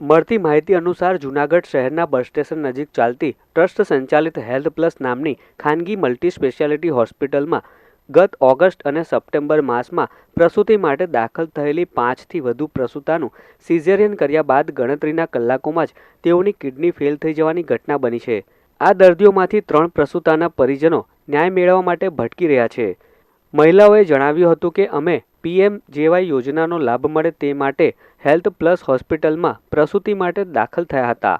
મળતી માહિતી અનુસાર જૂનાગઢ શહેરના બસ સ્ટેશન નજીક ચાલતી ટ્રસ્ટ સંચાલિત હેલ્થ પ્લસ નામની ખાનગી મલ્ટી સ્પેશિયાલિટી હોસ્પિટલમાં ગત ઓગસ્ટ અને સપ્ટેમ્બર માસમાં પ્રસૂતિ માટે દાખલ થયેલી પાંચથી વધુ પ્રસૂતાનું સિઝેરિયન કર્યા બાદ ગણતરીના કલાકોમાં જ તેઓની કિડની ફેલ થઈ જવાની ઘટના બની છે. આ દર્દીઓમાંથી ત્રણ પ્રસૂતાના પરિજનો ન્યાય મેળવવા માટે ભટકી રહ્યા છે. મહિલાઓએ જણાવ્યું હતું કે અમે પીએમ જેવાય યોજનાનો લાભ મળે તે માટે હેલ્થ પ્લસ હોસ્પિટલમાં પ્રસૂતિ માટે દાખલ થયા હતા.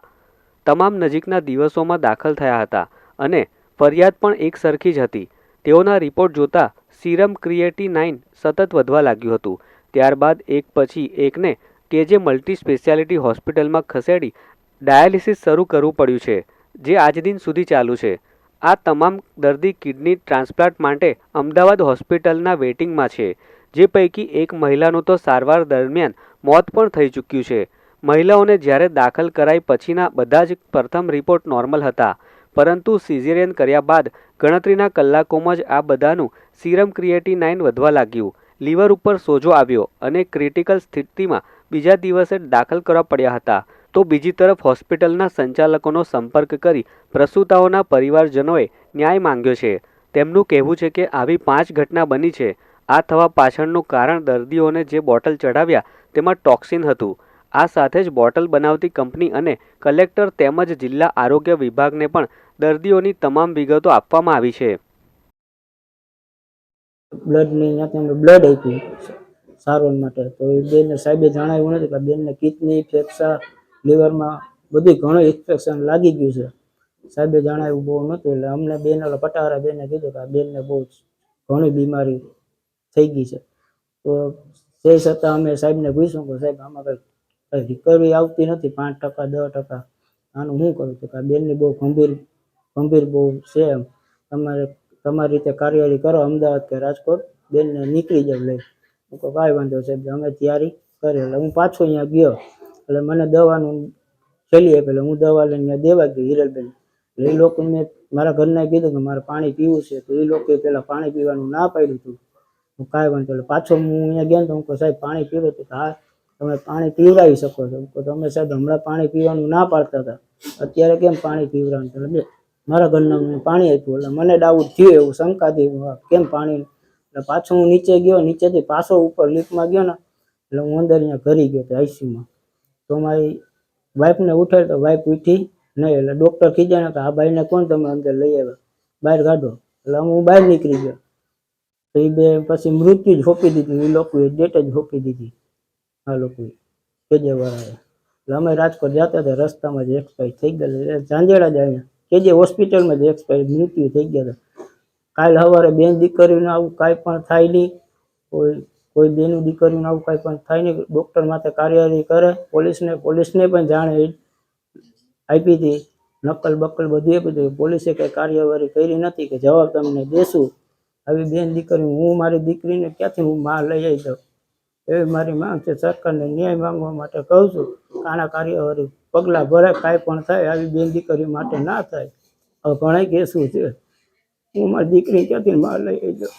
તમામ નજીકના દિવસોમાં દાખલ થયા હતા અને ફરિયાદ પણ એક સરખી જ હતી. તેઓના રિપોર્ટ જોતા સિરમ ક્રિએટી નાઇન સતત વધવા લાગ્યું હતું. ત્યારબાદ એક પછી એકને કેજે મલ્ટી સ્પેશિયાલિટી હોસ્પિટલમાં ખસેડી ડાયાલિસિસ શરૂ કરવું પડ્યું છે, જે આજ દિન સુધી ચાલુ છે. આ તમામ દર્દી કિડની ટ્રાન્સપ્લાન્ટ માટે અમદાવાદ હોસ્પિટલના વેઇટિંગમાં છે. જે પૈકી એક મહિલાનું તો સારવાર દરમિયાન મોત પણ થઈ ચૂક્યું છે. મહિલાઓને જ્યારે દાખલ કરાઈ પછીના બધા જ પ્રથમ રિપોર્ટ નોર્મલ હતા. પરંતુ સિઝેરિયન કર્યા બાદ ગણતરીના કલાકોમાં જ આ બધાનું સિરમ ક્રિએટીનાઇન વધવા લાગ્યું. લીવર ઉપર સોજો આવ્યો અને ક્રિટિકલ સ્થિતિમાં બીજા દિવસે દાખલ કરવા પડ્યા હતા. તો બીજી તરફ હોસ્પિટલના સંચાલકોનો સંપર્ક કરી પ્રસૂતાઓના પરિવારજનોએ ન્યાય માંગ્યો છે. તેમનું કહેવું છે કે આવી પાંચ ઘટના બની છે આ થવા પાછળનું કારણ દર્દીઓને જે બોટલ ચઢાવ્યા તેમાં ટોક્સિન હતું. આ સાથે જ બોટલ બનાવતી કંપની અને કલેક્ટર તેમજ જિલ્લા આરોગ્ય વિભાગને પણ દર્દીઓની તમામ વિગતો આપવામાં આવી છે. બ્લડની ત્યાંથી અમે બ્લડ આપ્યું. સારવાર માટે. તો એ બેનને સાહેબે જણાવ્યું નથી કે બેનને કિડની ફેફસા લીવરમાં બધી ઘણું ઇન્ફેક્શન લાગી ગયું છે. સાહેબે જણાવ્યું બહુ નહોતું. એટલે અમને બેન પટારા પટાવાળા બેને કીધું કે આ બેનને બહુ ઘણી બીમારી થઈ ગઈ છે. તો તે છતાં અમે સાહેબને પૂછ્યું કે સાહેબ, આમાં કંઈ રિકવરી આવતી નથી? પાંચ ટકા, દસ ટકા? આનું શું કરું? તો કે આ બેનની બહુ ગંભીર ગંભીર બહુ છે એમ. તમારે, તમારી રીતે કાર્યવાહી કરો. અમદાવાદ કે રાજકોટ, બેનને નીકળી જાવ લઈ. હું કહું, કાંઈ વાંધો સાહેબ, અમે તૈયારી કરી એટલે હું પાછો અહીંયા ગયો. એટલે મને દવાનું છેલ્લી આપી એટલે હું દવા લઈને દેવા ગયો, હિરલબેન. એટલે એ લોકોને મારા ઘરના કીધું કે મારે પાણી પીવું છે. તો એ લોકોએ પહેલાં પાણી પીવાનું ના પાડ્યું હતું. હું કાંઈ વાંધો એટલે પાછો હું અહીંયા ગયા ને તો હું કહું, સાહેબ, પાણી પીવું તો હા, તમે પાણી પીવડાવી શકો છો. હું તમે સાહેબ હમણાં પાણી પીવાનું ના પાડતા હતા. અત્યારે કેમ પાણી પીવડાવવાનું એટલે મારા ઘરના મેં પાણી આપ્યું. એટલે મને ડાઉટ થયું એવું શંકા થઈ. કેમ પાણી? એટલે પાછો હું નીચે ગયો, નીચેથી પાછો ઉપર લિફ્ટમાં ગયો ને, એટલે હું અંદર અહીંયા ઘરી ગયો તો આઈસીયુમાં તો મારી વાઈફને ઉઠે તો વાઈફ ઉઠી નહીં, એટલે ડૉક્ટર કીધા કે, આ ભાઈને કોણ તમે અંદર લઈ આવ્યા? બહાર કાઢો. એટલે હું બહાર નીકળી ગયો. તો એ બે પછી મૃત્યુ જ હોપી દીધું એ લોકોએ ડેટ જ હોપી દીધી, આ લોકોએ, કેજેવાળાએ. એટલે અમે રાજકોટ જતા હતા, રસ્તામાં જ એક્સપાયર થઈ ગયેલા ઝાંઝેડા જ અહીંયા કેજે હોસ્પિટલમાં જ એક્સપાયર મૃત્યુ થઈ ગયા હતા. કાલ સવારે બેન દીકરીને આવું કાંઈ પણ થાય નહીં, કોઈ કોઈ બેનું દીકરીને આવું કાંઈ પણ થાય નહીં, ડૉક્ટર માથે કાર્યવાહી કરે, પોલીસને પોલીસને પણ જાણે આપી હતી નકલ બકલ બધી આપી હતી પોલીસે કંઈ કાર્યવાહી કરી નથી કે જવાબ તમને દેશું. આવી બેન દીકરી, હું મારી દીકરીને ક્યાંથી હું માં લઈ આવી દઉં એવી મારી માંગ છે, સરકારને ન્યાય માંગવા માટે કહું છું. કાના કાર્યવાહી પગલાં ભરે કાંઈ પણ થાય, આવી બેન દીકરી માટે ના થાય. હવે ઘણા કેસું છે? હું મારી દીકરી ક્યાંથી માં લઈ આવી દઉં